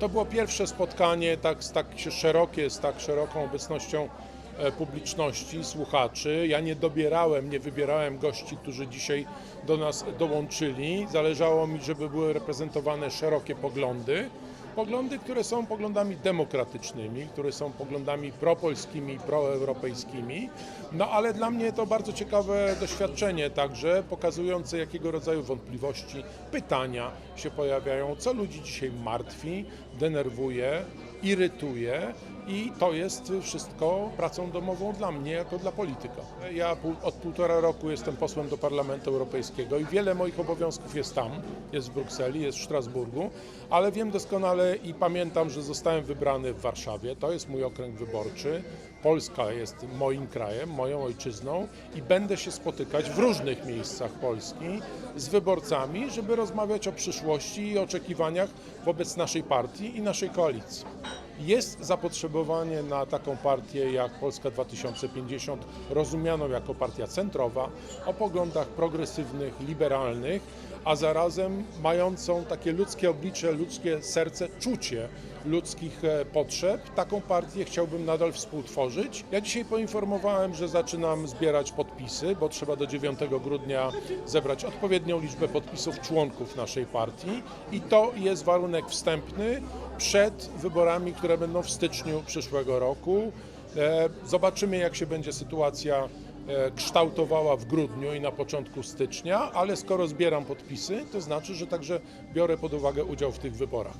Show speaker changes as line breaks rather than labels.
To było pierwsze spotkanie tak, z tak szerokie, z tak szeroką obecnością e, publiczności, słuchaczy. Ja nie dobierałem, nie wybierałem gości, którzy dzisiaj do nas dołączyli. Zależało mi, żeby były reprezentowane szerokie poglądy. Poglądy, które są poglądami demokratycznymi, które są poglądami propolskimi, proeuropejskimi. No ale dla mnie to bardzo ciekawe doświadczenie także, pokazujące jakiego rodzaju wątpliwości, pytania się pojawiają, co ludzi dzisiaj martwi, denerwuje, irytuje i to jest wszystko pracą domową dla mnie jako dla polityka. Ja od półtora roku jestem posłem do Parlamentu Europejskiego i wiele moich obowiązków jest tam, jest w Brukseli, jest w Strasburgu, ale wiem doskonale i pamiętam, że zostałem wybrany w Warszawie, to jest mój okręg wyborczy. Polska jest moim krajem, moją ojczyzną i będę się spotykać w różnych miejscach Polski z wyborcami, żeby rozmawiać o przyszłości i oczekiwaniach wobec naszej partii i naszej koalicji. Jest zapotrzebowanie na taką partię jak Polska 2050, rozumianą jako partia centrowa, o poglądach progresywnych, liberalnych, a zarazem mającą takie ludzkie oblicze, ludzkie serce, czucie ludzkich e, potrzeb. Taką partię chciałbym nadal współtworzyć. Ja dzisiaj poinformowałem, że zaczynam zbierać podpisy, bo trzeba do 9 grudnia zebrać odpowiednią liczbę podpisów członków naszej partii i to jest warunek wstępny przed wyborami, które będą w styczniu przyszłego roku. E, Zobaczymy, jak się będzie sytuacja e, kształtowała w grudniu i na początku stycznia, ale skoro zbieram podpisy, to znaczy, że także biorę pod uwagę udział w tych wyborach.